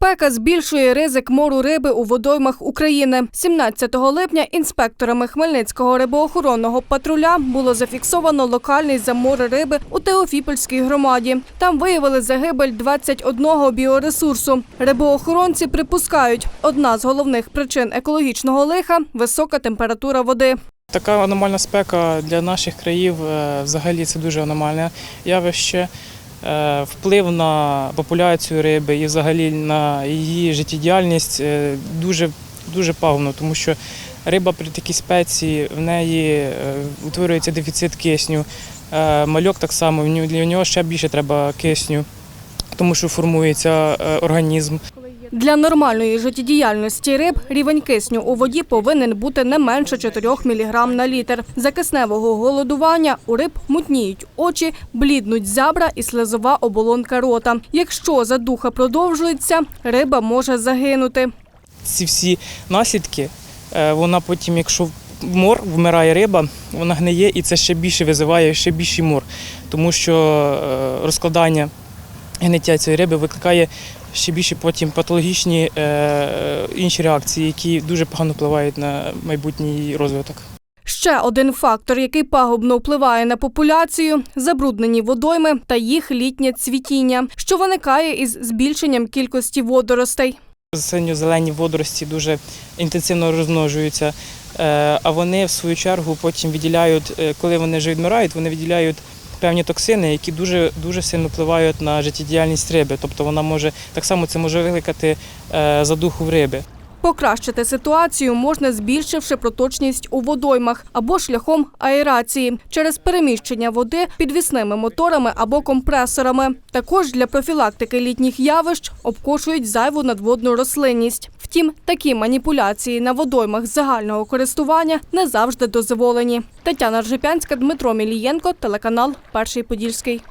Спека збільшує ризик мору риби у водоймах України. 17 липня інспекторами Хмельницького рибоохоронного патруля було зафіксовано локальний замор риби у Теофіпольській громаді. Там виявили загибель 21 біоресурсу. Рибоохоронці припускають, одна з головних причин екологічного лиха висока температура води. Така аномальна спека для наших країв е, взагалі це дуже аномальне явище. Е, Вплив на популяцію риби і взагалі на її життєдіяльність е, дуже, дуже пагубно, тому що риба при такій спеції в неї е, утворюється дефіцит кисню. Мальок так само, для нього ще більше треба кисню, тому що формується організм. Для нормальної життєдіяльності риб рівень кисню у воді повинен бути не менше 4 мг на літр. За кисневого голодування у риб мутніють очі, бліднуть зябра і слизова оболонка рота. Якщо задуха продовжується, риба може загинути. ці всі наслідки, е, вона потім, якщо мор вмирає риба, вона гниє і це ще більше визиває ще більший мор, тому що е, розкладання гниття цієї риби викликає ще більше потім патологічні е, інші реакції, які дуже погано впливають на майбутній розвиток. Ще один фактор, який пагубно впливає на популяцію – забруднені водойми та їх літнє цвітіння, що виникає із збільшенням кількості водоростей. Синьо-зелені водорості дуже інтенсивно розмножуються, е, а вони в свою чергу потім виділяють, е, коли вони вже відмирають, вони виділяють певні токсини, які дуже дуже сильно впливають на життєдіяльність риби. Тобто вона може так само це може викликати е, задуху в риби. Покращити ситуацію можна збільшивши проточність у водоймах або шляхом аерації через переміщення води підвісними моторами або компресорами. Також для профілактики літніх явищ обкошують зайву надводну рослинність. Втім, такі маніпуляції на водоймах загального користування не завжди дозволені. Тетяна Ржепянська, Дмитро Мілієнко, телеканал Перший Подільський.